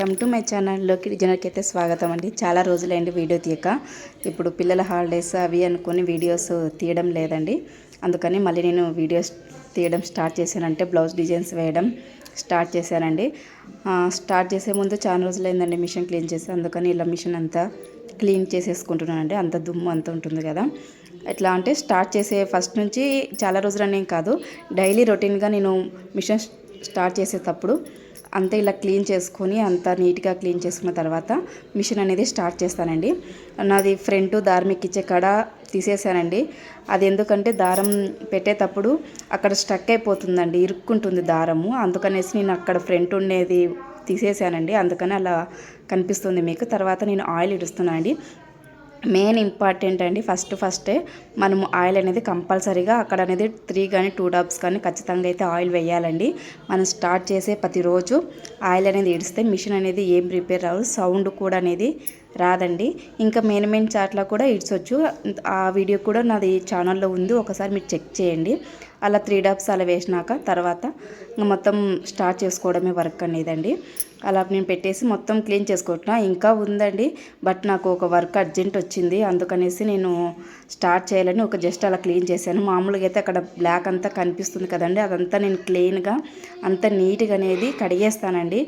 Welcome to my ఛానల్లోకి డిజైనర్కి అయితే స్వాగతం అండి. చాలా రోజులైంది వీడియో తీయక. ఇప్పుడు పిల్లల హాలిడేస్ అవి అనుకొని వీడియోస్ తీయడం లేదండి. అందుకని మళ్ళీ నేను వీడియోస్ తీయడం స్టార్ట్ చేశానంటే బ్లౌజ్ డిజైన్స్ వేయడం స్టార్ట్ చేశానండి. స్టార్ట్ చేసే ముందు చాలా రోజులైందండి మిషన్ క్లీన్ చేసి అందుకని ఇలా మిషన్ అంతా క్లీన్ చేసేసుకుంటున్నానండి. అంత దుమ్ము అంత ఉంటుంది కదా. ఎట్లా అంటే స్టార్ట్ చేసే ఫస్ట్ నుంచి చాలా రోజులనేం కాదు. డైలీ రొటీన్గా నేను మిషన్ స్టార్ట్ చేసేటప్పుడు అంతా ఇలా క్లీన్ చేసుకొని అంతా నీట్గా క్లీన్ చేసుకున్న తర్వాత మిషన్ అనేది స్టార్ట్ చేస్తానండి. నాది ఫ్రంట్ దారం ఎక్కించే కడ తీసేసానండి. అది ఎందుకంటే దారం పెట్టేటప్పుడు అక్కడ స్టక్ అయిపోతుందండి ఇరుక్కుంటుంది దారము. అందుకనేసి నేను అక్కడ ఫ్రంట్ ఉండేది తీసేసానండి. అందుకని అలా కనిపిస్తుంది మీకు. తర్వాత నేను ఆయిల్ ఇడుస్తున్నానండి మెయిన్ ఇంపార్టెంట్ అండి ఫస్ట్ ఫస్టే మనము ఆయిల్ అనేది కంపల్సరీగా అక్కడ అనేది త్రీ కానీ టూ డాబ్స్ కానీ ఖచ్చితంగా అయితే ఆయిల్ వేయాలండి. మనం స్టార్ట్ చేసే ప్రతిరోజు ఆయిల్ అనేది ఇడిస్తే మిషన్ అనేది ఏం ప్రిపేర్ రాదు సౌండ్ కూడా అనేది రాదండి. ఇంకా మెయిన్ మెయిన్ చాట్లో కూడా ఇడ్చొచ్చు ఆ వీడియో కూడా నాది ఛానల్లో ఉంది. ఒకసారి మీరు చెక్ చేయండి. అలా త్రీ డాప్స్ అలా వేసినాక తర్వాత మొత్తం స్టార్ట్ చేసుకోవడమే వర్క్ అనేదండి. అలా నేను పెట్టేసి మొత్తం క్లీన్ చేసుకుంటున్నా. ఇంకా ఉందండి. బట్ నాకు ఒక వర్క్ అర్జెంట్ వచ్చింది. అందుకనేసి నేను స్టార్ట్ చేయాలని ఒక జస్ట్ అలా క్లీన్ చేశాను. మామూలుగా అయితే అక్కడ బ్లాక్ అంతా కనిపిస్తుంది కదండి. అదంతా నేను క్లీన్గా అంత నీట్గా అనేది కడిగేస్తానండి.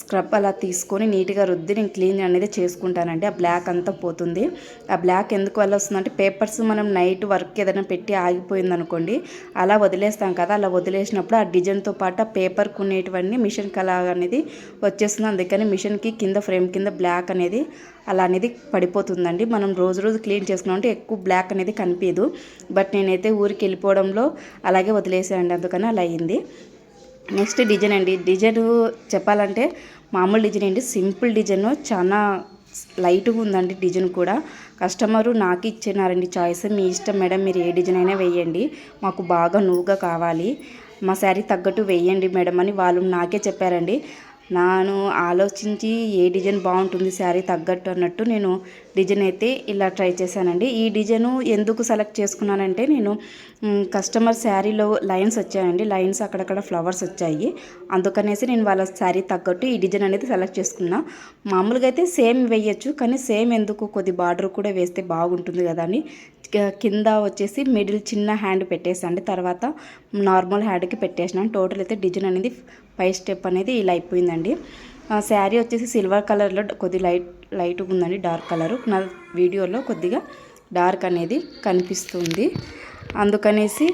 స్క్రబ్ అలా తీసుకొని నీట్గా రుద్ది నేను క్లీన్ అనేది చేసుకుంటానండి. ఆ బ్లాక్ అంతా పోతుంది. ఆ బ్లాక్ ఎందుకు వల్ల వస్తుందంటే పేపర్స్ మనం నైట్ వర్క్ ఏదైనా పెట్టి ఆగిపోయింది అనుకోండి అలా వదిలేస్తాం కదా అలా వదిలేసినప్పుడు ఆ డిజైన్తో పాటు ఆ పేపర్కి ఉండేటివన్నీ మిషన్కి అలా అనేది వచ్చేస్తుంది. అందుకని మిషన్కి కింద ఫ్రేమ్ కింద బ్లాక్ అనేది అలా అనేది పడిపోతుందండి. మనం రోజు రోజు క్లీన్ చేసుకున్నామంటే ఎక్కువ బ్లాక్ అనేది కనిపించదు బట్ నేనైతే ఊరికి వెళ్ళిపోవడంలో అలాగే వదిలేసానండి. అందుకని అలా అయింది. నెక్స్ట్ డిజైన్ అండి. డిజైన్ చెప్పాలంటే మామూలు డిజైన్ అండి. Simple design. చాలా లైట్గా ఉందండి డిజైన్ కూడా. కస్టమరు నాకు ఇచ్చినారండి చాయిస్. మీ ఇష్టం మేడం మీరు ఏ డిజైన్ అయినా వేయండి. మాకు బాగా నువ్వుగా కావాలి. మా శారీ తగ్గట్టు వేయండి మేడం అని వాళ్ళు నాకే చెప్పారండి. నాను ఆలోచించి ఏ డిజైన్ బాగుంటుంది శారీ తగ్గట్టు అన్నట్టు నేను డిజైన్ అయితే ఇలా ట్రై చేశానండి. ఈ డిజైను ఎందుకు సెలెక్ట్ చేసుకున్నానంటే నేను కస్టమర్ శారీలో లైన్స్ వచ్చాయండి. లైన్స్ అక్కడక్కడ ఫ్లవర్స్ వచ్చాయి. అందుకనేసి నేను వాళ్ళ శారీ తగ్గట్టు ఈ డిజైన్ అనేది సెలెక్ట్ చేసుకున్నా. మామూలుగా అయితే సేమ్ వేయచ్చు కానీ సేమ్ ఎందుకు కొద్ది బార్డర్ కూడా వేస్తే బాగుంటుంది కదా అని కింద వచ్చేసి మిడిల్ చిన్న హ్యాండ్ పెట్టేసండి. తర్వాత నార్మల్ హ్యాండ్కి పెట్టేసినాను టోటల్ అయితే డిజైన్ అనేది పై స్టెప్ అనేది ఇలా అయిపోయిందండి. శారీ వచ్చేసి సిల్వర్ కలర్లో కొద్ది లైట్ లైట్గా ఉందండి డార్క్ కలర్. నా వీడియోలో కొద్దిగా డార్క్ అనేది కనిపిస్తుంది. అందుకనేసి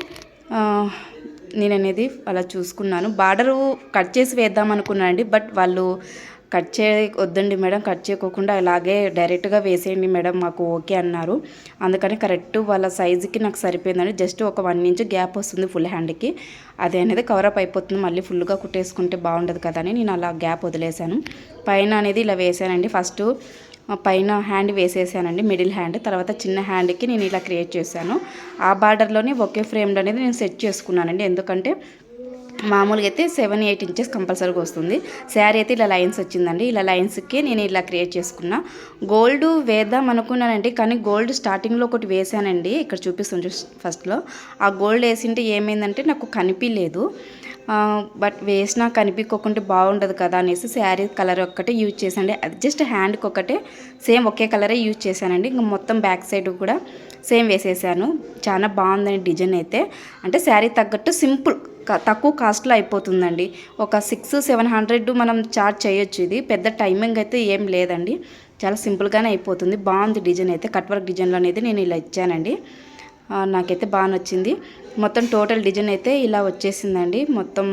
నేను అనేది అలా చూసుకున్నాను. బార్డరు కట్ చేసి వేద్దాం అనుకున్నానండి బట్ వాళ్ళు కట్ చేయొద్దండి వద్దండి మేడం కట్ చేయకోకుండా అలాగే డైరెక్ట్గా వేసేయండి మేడం మాకు ఓకే అన్నారు. అందుకని కరెక్ట్ వాళ్ళ సైజుకి నాకు సరిపోయిందండి జస్ట్ ఒక వన్ ఇంచ్ గ్యాప్ వస్తుంది ఫుల్ హ్యాండ్కి. అది అనేది కవరప్ అయిపోతుంది మళ్ళీ ఫుల్గా కుట్టేసుకుంటే బాగుండదు కదా అని నేను అలా గ్యాప్ వదిలేశాను. పైన అనేది ఇలా వేసానండి ఫస్ట్ పైన హ్యాండ్ వేసేసానండి మిడిల్ హ్యాండ్. తర్వాత చిన్న హ్యాండ్కి నేను ఇలా క్రియేట్ చేశాను. ఆ బార్డర్లోనే ఒకే ఫ్రేమ్లో అనేది నేను సెట్ చేసుకున్నానండి. ఎందుకంటే మామూలుగా అయితే సెవెన్ ఎయిట్ ఇంచెస్ కంపల్సరీగా వస్తుంది. శారీ అయితే ఇలా లైన్స్ వచ్చిందండి. ఇలా లైన్స్కి నేను ఇలా క్రియేట్ చేసుకున్నా. గోల్డ్ వేద్దాం అనుకున్నానండి కానీ గోల్డ్ స్టార్టింగ్లో ఒకటి వేసానండి. ఇక్కడ చూపిస్తుంది ఫస్ట్లో. ఆ గోల్డ్ వేసింటే ఏమైందంటే నాకు కనిపించలేదు బట్ వేసినా కనిపించకుండా బాగుండదు కదా అనేసి శారీ కలర్ ఒక్కటే యూజ్ చేశానండి. అది జస్ట్ హ్యాండ్కి ఒకటే సేమ్ ఒకే కలరే యూజ్ చేశానండి. ఇంకా మొత్తం బ్యాక్ సైడ్ కూడా సేమ్ వేసేసాను. చాలా బాగుందండి డిజైన్ అయితే. అంటే శారీ తగ్గట్టు సింపుల్ తక్కువ కాస్ట్లో అయిపోతుందండి. ఒక సిక్స్ సెవెన్ హండ్రెడ్ మనం చార్జ్ చేయొచ్చు ఇది. పెద్ద టైమింగ్ అయితే ఏం లేదండి. చాలా సింపుల్గానే అయిపోతుంది. బాగుంది డిజైన్ అయితే. కట్ వర్క్ డిజైన్లో అనేది నేను ఇలా ఇచ్చానండి. నాకైతే బాగా నచ్చింది. మొత్తం టోటల్ డిజైన్ అయితే ఇలా వచ్చేసిందండి. మొత్తం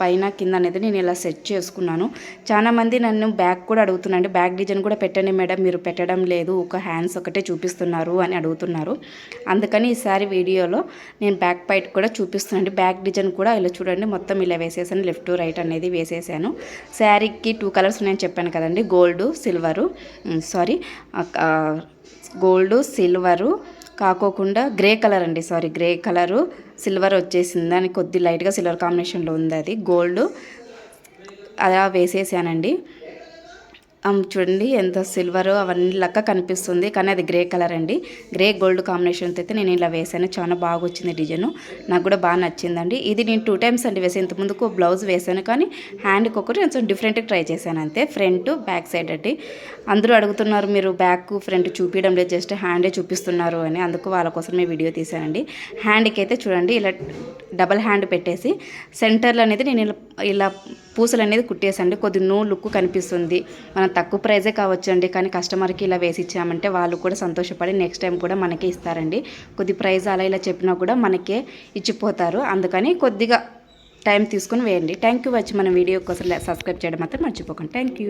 పైన కింద అనేది నేను ఇలా సెట్ చేసుకున్నాను. చాలా మంది నన్ను బ్యాగ్ కూడా అడుగుతున్నాండి బ్యాక్ డిజైన్ కూడా పెట్టండి మేడం మీరు పెట్టడం లేదు. ఒక హ్యాండ్స్ ఒకటే చూపిస్తున్నారు అని అడుగుతున్నారు. అందుకని ఈసారి వీడియోలో నేను బ్యాక్ పైట్ కూడా చూపిస్తున్నాను బ్యాక్ డిజైన్ కూడా ఇలా చూడండి. మొత్తం ఇలా వేసేసాను. లెఫ్ట్ రైట్ అనేది వేసేసాను. శారీకి టూ కలర్స్ ఉన్నాయని చెప్పాను కదండి. Gold silver sorry gold silver కాకోకుండా గ్రే కలర్ అండి సారీ గ్రే కలరు. సిల్వర్ వచ్చేసింది. దానికి కొద్ది లైట్గా సిల్వర్ కాంబినేషన్లో ఉంది అది. గోల్డ్. అలా వేసేసానండి. చూడండి ఎంత సిల్వర్ అవన్నీ లెక్క కనిపిస్తుంది. కానీ అది గ్రే కలర్ అండి. గ్రే గోల్డ్ కాంబినేషన్తో అయితే నేను ఇలా వేసాను చాలా బాగా వచ్చింది డిజైన్ నాకు కూడా బాగా నచ్చిందండి. ఇది నేను టూ టైమ్స్ అండి వేసాను ఇంతకుముందుకు బ్లౌజ్ వేసాను కానీ హ్యాండ్కి ఒకటి కొంచెం డిఫరెంట్గా ట్రై చేశాను అంతే. ఫ్రంట్ బ్యాక్ సైడ్ అండి. అందరూ అడుగుతున్నారు మీరు బ్యాక్ ఫ్రంట్ చూపించడం లేదు. జస్ట్ హ్యాండే చూపిస్తున్నారు అని. అందుకు వాళ్ళ కోసం నేను వీడియో తీశానండి. హ్యాండ్కి అయితే చూడండి ఇలా డబల్ హ్యాండ్ పెట్టేసి సెంటర్లో అనేది నేను ఇలా ఇలా పూసలు అనేది కుట్టేసండి. కొద్ది నూ లుక్ కనిపిస్తుంది. మనం తక్కువ ప్రైజే కావచ్చు అండి కానీ కస్టమర్కి ఇలా వేసి ఇచ్చామంటే వాళ్ళు కూడా సంతోషపడి నెక్స్ట్ టైం కూడా మనకే ఇస్తారండి. కొద్ది ప్రైజ్ అలా ఇలా చెప్పినా కూడా మనకే ఇచ్చిపోతారు. అందుకని కొద్దిగా టైం తీసుకుని వేయండి. థ్యాంక్ యూ వచ్చి మన వీడియో కోసం సబ్స్క్రైబ్ చేయడం మాత్రం మర్చిపోకండి. Thank you.